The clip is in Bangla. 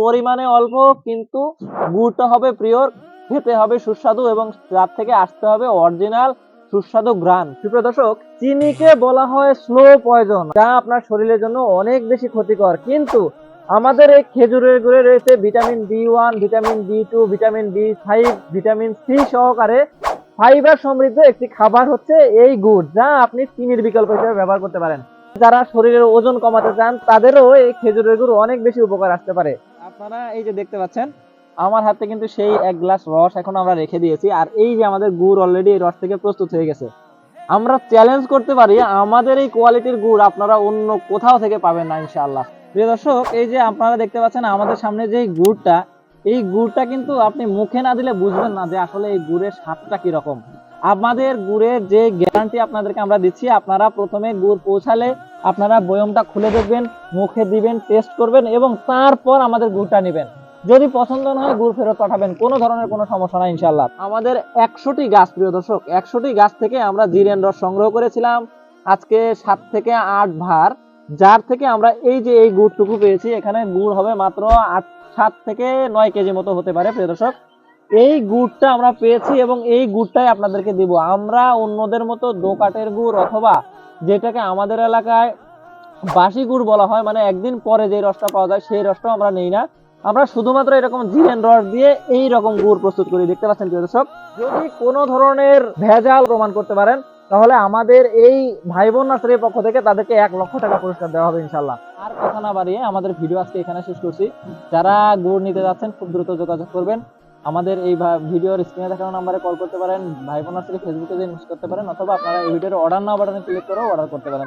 পরিমাণে অল্প, কিন্তু গুড়টা হবে প্রিয়র খেতে হবে সুস্বাদু এবং তার থেকে আসতে হবে অরিজিনাল সুস্বাদু গ্রান সুপ্রিয় দর্শক, চিনিকে বলা হয় স্লো পয়জন যা আপনার শরীরের জন্য অনেক বেশি ক্ষতিকর। কিন্তু আমাদের এই খেজুরের গুড়ে রয়েছে vitamin B one vitamin B two vitamin B five vitamin C সহকারে ফাইবার সমৃদ্ধ একটি খাবার হচ্ছে এই গুড়, যা আপনি চিনির বিকল্প হিসেবে ব্যবহার করতে পারেন। যারা শরীরের ওজন কমাতে চান, তাদেরও এই খেজুরের গুড় অনেক বেশি উপকার আসতে পারে। আপনারা এই যে দেখতে পাচ্ছেন, আমার হাতে কিন্তু সেই এক গ্লাস রস এখন আমরা রেখে দিয়েছি। আর এই যে আমাদের গুড় অলরেডি রস থেকে প্রস্তুত হয়ে গেছে। আমরা চ্যালেঞ্জ করতে পারি, আমাদের এই কোয়ালিটির গুড় আপনারা অন্য কোথাও থেকে পাবেন না, ইনশাআল্লাহ। প্রিয় দর্শক, এই যে আপনারা দেখতে পাচ্ছেন, আমাদের সামনে যে গুড়টা, এই গুড়টা কিন্তু আপনি মুখে না দিলে বুঝবেন না যে আসলে এই গুড়ের স্বাদটা কি রকম আমাদের গুড়ের যে গ্যারান্টি আপনাদেরকে আমরা দিচ্ছি, আপনারা প্রথমে গুড় পৌঁছালে আপনারা বয়মটা খুলে দেখবেন, মুখে দিবেন টেস্ট করবেন এবং তারপর আমাদের গুড়টা নেবেন। যদি পছন্দ না হয় গুড় ফেরত পাঠাবেন, কোনো ধরনের কোনো সমস্যা নাই ইনশাল্লাহ আমাদের একশোটি গাছ, প্রিয় দর্শক, একশোটি গাছ থেকে আমরা জিরেন রস সংগ্রহ করেছিলাম। আজকে সাত থেকে আট ভার, যার থেকে আমরা এই যে এই গুড়টুকু পেয়েছি, এখানে গুড় হবে মাত্র আট, সাত থেকে নয় কেজি মতো হতে পারে, প্রিয় দর্শক। এই গুড়টা আমরা পেয়েছি এবং এই গুড়টাই আপনাদেরকে দিব। আমরা অন্যদের মতো দোকাটের গুড় অথবা যেটাকে আমাদের এলাকায় বাসি গুড় বলা হয় মানে একদিন পরে যে রসটা পাওয়া যায়, সেই রসটাও আমরা নেই না। আমরা শুধুমাত্র এরকম জিরেন রস দিয়ে এই রকম গুড় প্রস্তুত করি। দেখতে পাচ্ছেন প্রিয় দর্শক? যদি কোনো ধরনের ভেজাল প্রমাণ করতে পারেন, তাহলে আমাদের এই ভাই বোন নার্সারির পক্ষ থেকে তাদেরকে এক লক্ষ টাকা পুরস্কার দেওয়া হবে ইনশাল্লাহ আর কথা না বাড়িয়ে আমাদের ভিডিও আজকে এখানে শেষ করছি। যারা গুড় নিতে যাচ্ছেন, খুব দ্রুত যোগাযোগ করবেন। আমাদের এই ভিডিওর স্ক্রিনে দেখানো নাম্বারে কল করতে পারেন। ভাই বোন থেকে ফেসবুকে যে করতে পারেন, অথবা আপনারা এই ভিডিওর অর্ডার নাও বাটনে ক্লিক করেও অর্ডার করতে পারেন।